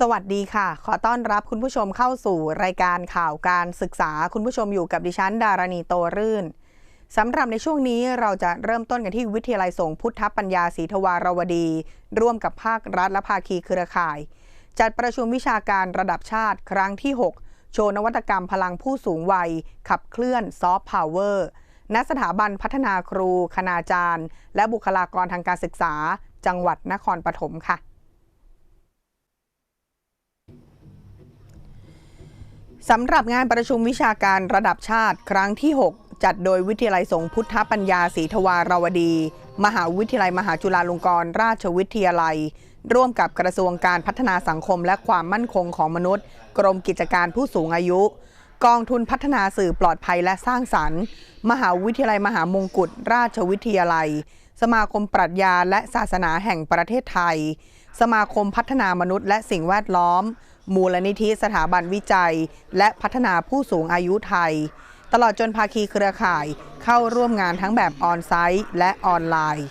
สวัสดีค่ะ ขอต้อนรับคุณผู้ชมเข้าสู่รายการข่าวการศึกษา คุณผู้ชมอยู่กับดิฉัน ดารณีโตรื่นสำหรับในช่วงนี้เราจะเริ่มต้นกันที่วิทยาลัยสงฆ์พุทธปัญญาศรีทวารวดี ร่วมกับภาครัฐและภาคีเครือข่าย จัดประชุมวิชาการระดับชาติครั้งที่ 6 โชว์นวัตกรรมพลังผู้สูงวัย ขับเคลื่อนซอฟต์พาวเวอร์ณสถาบันพัฒนาครู คณาจารย์ และบุคลากรทางการศึกษา จังหวัดนครปฐมค่ะ สำหรับงานประชุมวิชาการระดับชาติครั้งที่ 6 จัดโดยวิทยาลัยสงฆ์พุทธปัญญาศรีทวารวดี มหาวิทยาลัยมหาจุฬาลงกรณราชวิทยาลัย ร่วมกับกระทรวงการพัฒนาสังคมและความมั่นคงของมนุษย์ กรมกิจการผู้สูงอายุ กองทุนพัฒนาสื่อปลอดภัยและสร้างสรรค์ มหาวิทยาลัยมหามงกุฎราชวิทยาลัย สมาคมปรัชญาและศาสนาแห่งประเทศไทย สมาคมพัฒนามนุษย์และสิ่งแวดล้อม มูลนิธิสถาบันวิจัย และพัฒนาผู้สูงอายุไทย ตลอดจนภาคีเครือข่ายเข้าร่วมงานทั้งแบบออนไซต์และออนไลน์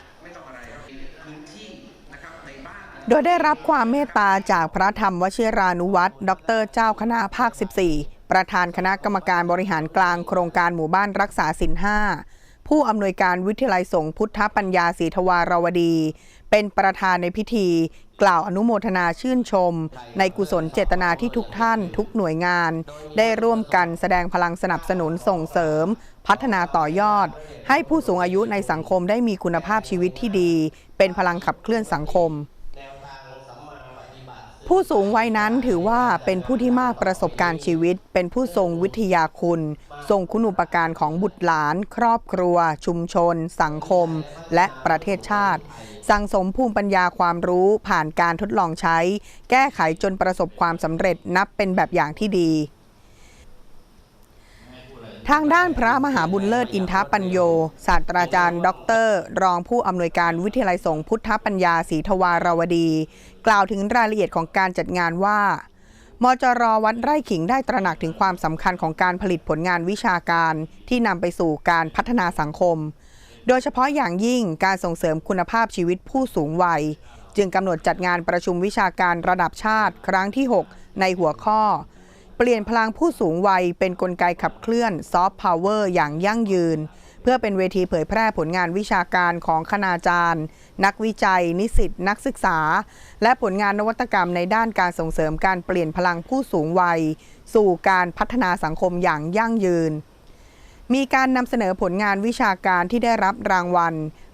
โดยได้รับความเมตตาจากพระธรรมวชิรานุวัตรดรเจ้าคณะภาค 14 ประธานคณะกรรมการบริหารกลางโครงการหมู่บ้านรักษาสินห้าผู้อำนวยการวิทยาลัยสงฆ์พุทธปัญญาศรีทวารวดี เป็นประธานในพิธี กล่าวอนุโมทนาชื่นชม ในกุศลเจตนาที่ทุกท่าน ทุกหน่วยงาน ได้ร่วมกันแสดงพลังสนับสนุนส่งเสริม พัฒนาต่อยอด ให้ผู้สูงอายุในสังคมได้มีคุณภาพชีวิตที่ดี เป็นพลังขับเคลื่อนสังคม ผู้สูงวัยนั้นถือว่าเป็นผู้ที่มากประสบการณ์ชีวิต เป็นผู้ทรงวิทยาคุณ ทรงคุณูปการของบุตรหลาน ครอบครัว ชุมชน สังคม และประเทศชาติ สั่งสมภูมิปัญญาความรู้ผ่านการทดลองใช้ แก้ไขจนประสบความสำเร็จนับเป็นแบบอย่างที่ดี ทางด้านพระมหาบุญเลิศอินทปัญโย ศาสตราจารย์ ดร รองผู้อำนวยการวิทยาลัยสงฆ์พุทธปัญญาศรีทวารวดี กล่าวถึงรายละเอียดของการจัดงานว่ามจรวัดไร่ขิงได้ตระหนักถึงความสำคัญของการผลิตผลงานวิชาการที่นำไปสู่การพัฒนาสังคม โดยเฉพาะอย่างยิ่งการส่งเสริมคุณภาพชีวิตผู้สูงวัย จึงกำหนดจัดงานประชุมวิชาการระดับชาติครั้งที่ 6 ในหัวข้อ เปลี่ยนพลังผู้สูงวัยเป็นนกลไกขับเคลื่อนซอฟต์พาวเวอร์อย่างยั่งยืน เพื่อเป็นเวทีเผยแพร่ผลงานวิชาการของคณาจารย์ นักวิจัย นิสิตนักศึกษา และผลงานนวัตกรรมในด้านการส่งเสริมการเปลี่ยนพลังผู้สูงวัย สู่การพัฒนาสังคมอย่างยั่งยืน มีการนำเสนอผลงานวิชาการที่ได้รับรางวัล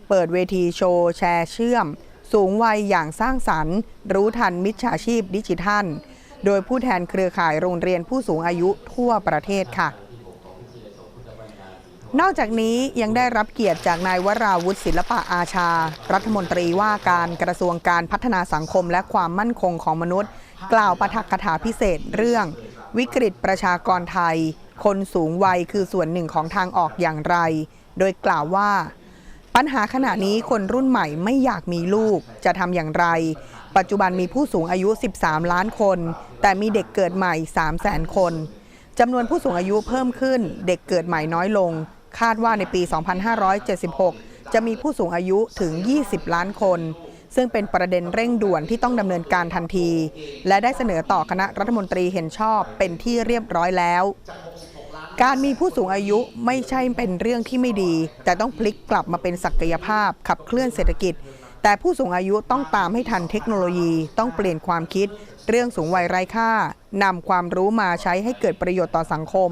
เปิดเวทีโชว์แชร์เชื่อม สูงวัยอย่างสร้างสรรค์ รู้ทันมิจฉาชีพดิจิทัล โดยผู้แทนเครือข่ายโรงเรียนผู้สูงอายุทั่วประเทศค่ะ นอกจากนี้ยังได้รับเกียรติจากนายวราวุฒิศิลปะอาชา รัฐมนตรีว่าการกระทรวงการพัฒนาสังคมและความมั่นคงของมนุษย์ กล่าวปาฐกถาพิเศษเรื่อง วิกฤตประชากรไทย คนสูงวัยคือส่วนหนึ่งของทางออกอย่างไร โดยกล่าวว่าปัญหาขณะนี้คนรุ่นใหม่ไม่อยากมีลูกจะทำอย่างไร ปัจจุบันมีผู้สูงอายุ 13 ล้านคน แต่มีเด็กเกิดใหม่ 3 0 0แสนคนจำนวนผู้สูงอายุเพิ่มขึ้น เด็กเกิดใหม่น้อยลง คาดว่าในปี 2576 จะมีผู้สูงอายุถึง 20 ล้านคน ซึ่งเป็นประเด็นเร่งด่วนที่ต้องดำเนินการทันที และได้เสนอต่อคณะรัฐมนตรีเห็นชอบเป็นที่เรียบร้อยแล้ว การมีผู้สูงอายุไม่ใช่เป็นเรื่องที่ไม่ดี แต่ต้องพลิกกลับมาเป็นศักยภาพขับเคลื่อนเศรษฐกิจ แต่ผู้สูงอายุต้องตามให้ทันเทคโนโลยีต้องเปลี่ยนความคิด เรื่องสูงวัยไร้ค่านำความรู้มาใช้ให้เกิดประโยชน์ต่อสังคม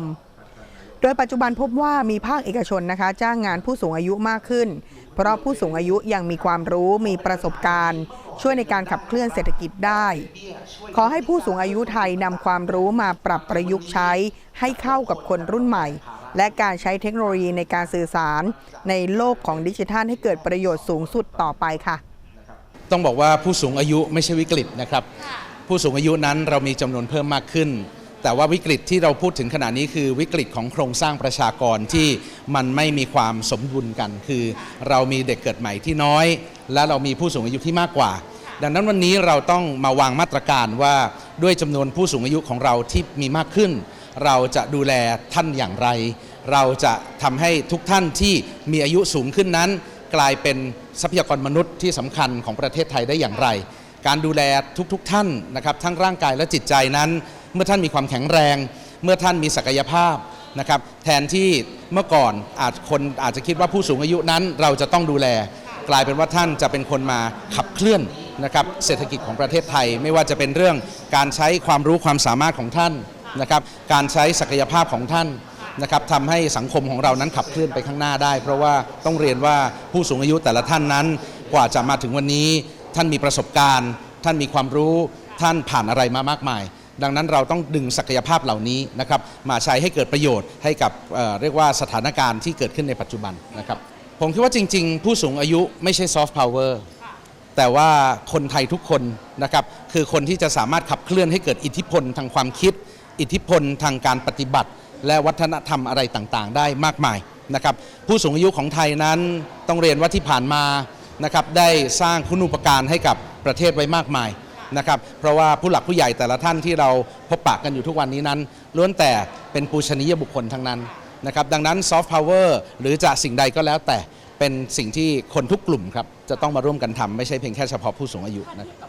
โดยปัจจุบันพบว่ามีภาคเอกชนนะคะ จ้างงานผู้สูงอายุมากขึ้น เพราะผู้สูงอายุยังมีความรู้มีประสบการณ์ ช่วยในการขับเคลื่อนเศรษฐกิจได้ ขอให้ผู้สูงอายุไทยนำความรู้มาปรับประยุกต์ใช้ให้เข้ากับคนรุ่นใหม่ และการใช้เทคโนโลยีในการสื่อสารในโลกของดิจิทัลให้เกิดประโยชน์สูงสุดต่อไปค่ะ ต้องบอกว่าผู้สูงอายุไม่ใช่วิกฤตนะครับ ผู้สูงอายุนั้นเรามีจำนวนเพิ่มมากขึ้น แต่ว่าวิกฤตที่เราพูดถึงขณะนี้คือวิกฤตของโครงสร้างประชากรที่มันไม่มีความสมดุลกัน คือเรามีเด็กเกิดใหม่ที่น้อย และเรามีผู้สูงอายุที่มากกว่าดังนั้นวันนี้เราต้องมาวางมาตรการว่าด้วยจำนวนผู้สูงอายุของเราที่มีมากขึ้น เราจะดูแลท่านอย่างไร เราจะทำให้ทุกท่านที่มีอายุสูงขึ้นนั้น กลายเป็นทรัพยากรมนุษย์ที่สำคัญของประเทศไทยได้อย่างไร การดูแลทุกๆทท่านนะครับทั้งร่างกายและจิตใจนั้น เมื่อท่านมีความแข็งแรง เมื่อท่านมีศักยภาพนะครับแทนที่เมื่อก่อนอาจคนอาจจะคิดว่าผู้สูงอายุนั้น เราจะต้องดูแล กลายเป็นว่าท่านจะเป็นคนมาขับเคลื่อนนะครับเศรษฐกิจของประเทศไทย ไม่ว่าจะเป็นเรื่องการใช้ความรู้ความสามารถของท่าน นะครับการใช้ศักยภาพของท่านนะครับทำให้สังคมของเรานั้นขับเคลื่อนไปข้างหน้าได้ เพราะว่าต้องเรียนว่าผู้สูงอายุแต่ละท่านนั้น กว่าจะมาถึงวันนี้ ท่านมีประสบการณ์ ท่านมีความรู้ท่านผ่านอะไรมามากมาย ดังนั้นเราต้องดึงศักยภาพเหล่านี้นะครับมาใช้ให้เกิดประโยชน์ให้กับเเรียกว่าสถานการณ์ที่เกิดขึ้นในปัจจุบันนะครับผมคิดว่าจริง ๆ ผู้สูงอายุไม่ใช่ซอฟต์พาวเวอร์แต่ว่าคนไทยทุกคนนะครับคือคนที่จะสามารถขับเคลื่อนให้เกิดอิทธิพลทางความคิด อิทธิพลทางการปฏิบัติ และวัฒนธรรมอะไรต่างๆ ได้มากมายนะครับผู้สูงอายุของไทยนั้นต้องเรียนว่าที่ผ่านมานะครับได้สร้างคุณูปการให้กับประเทศไว้มากมายนะครับเพราะว่าผู้หลักผู้ใหญ่แต่ละท่านที่เราพบปะกันอยู่ทุกวันนี้นั้นล้วนแต่เป็นปูชนียบุคคลทั้งนั้นนะครับดังนั้นซอฟต์พาวเวอร์หรือจะสิ่งใดก็แล้วแต่เป็นสิ่งที่คนทุกกลุ่มครับจะต้องมาร่วมกันทำไม่ใช่เพียงแค่เฉพาะผู้สูงอายุนะครับ